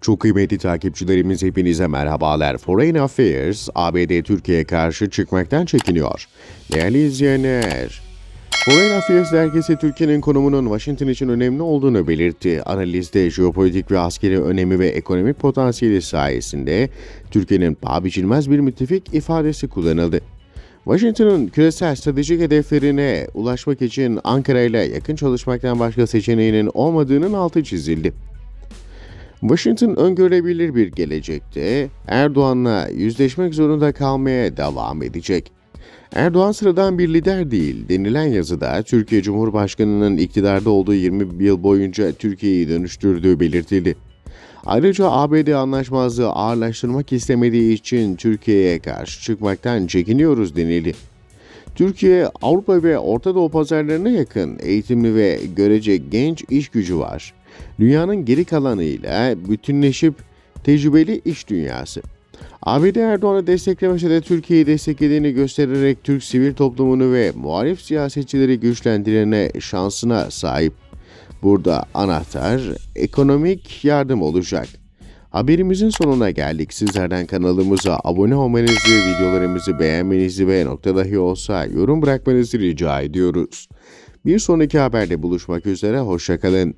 Çok kıymetli takipçilerimiz hepinize merhabalar. Foreign Affairs, ABD Türkiye'ye karşı çıkmaktan çekiniyor. Değerli izleyenler, Foreign Affairs dergisi Türkiye'nin konumunun Washington için önemli olduğunu belirtti. Analizde jeopolitik ve askeri önemi ve ekonomik potansiyeli sayesinde Türkiye'nin paha biçilmez bir müttefik ifadesi kullanıldı. Washington'un küresel stratejik hedeflerine ulaşmak için Ankara ile yakın çalışmaktan başka seçeneğinin olmadığının altı çizildi. Washington öngörülebilir bir gelecekte Erdoğan'la yüzleşmek zorunda kalmaya devam edecek. Erdoğan sıradan bir lider değil denilen yazıda Türkiye Cumhurbaşkanı'nın iktidarda olduğu 20 yıl boyunca Türkiye'yi dönüştürdüğü belirtildi. Ayrıca ABD anlaşmazlığı ağırlaştırmak istemediği için Türkiye'ye karşı çıkmaktan çekiniyoruz denildi. Türkiye, Avrupa ve Orta Doğu pazarlarına yakın eğitimli ve görece genç iş gücü var. Dünyanın geri kalanıyla bütünleşip tecrübeli iş dünyası. ABD Erdoğan'ı desteklemese de Türkiye'yi desteklediğini göstererek Türk sivil toplumunu ve muhalif siyasetçileri güçlendirene şansına sahip. Burada anahtar ekonomik yardım olacak. Haberimizin sonuna geldik. Sizlerden kanalımıza abone olmanızı, videolarımızı beğenmenizi ve nokta dahi olsa yorum bırakmanızı rica ediyoruz. Bir sonraki haberde buluşmak üzere, hoşçakalın.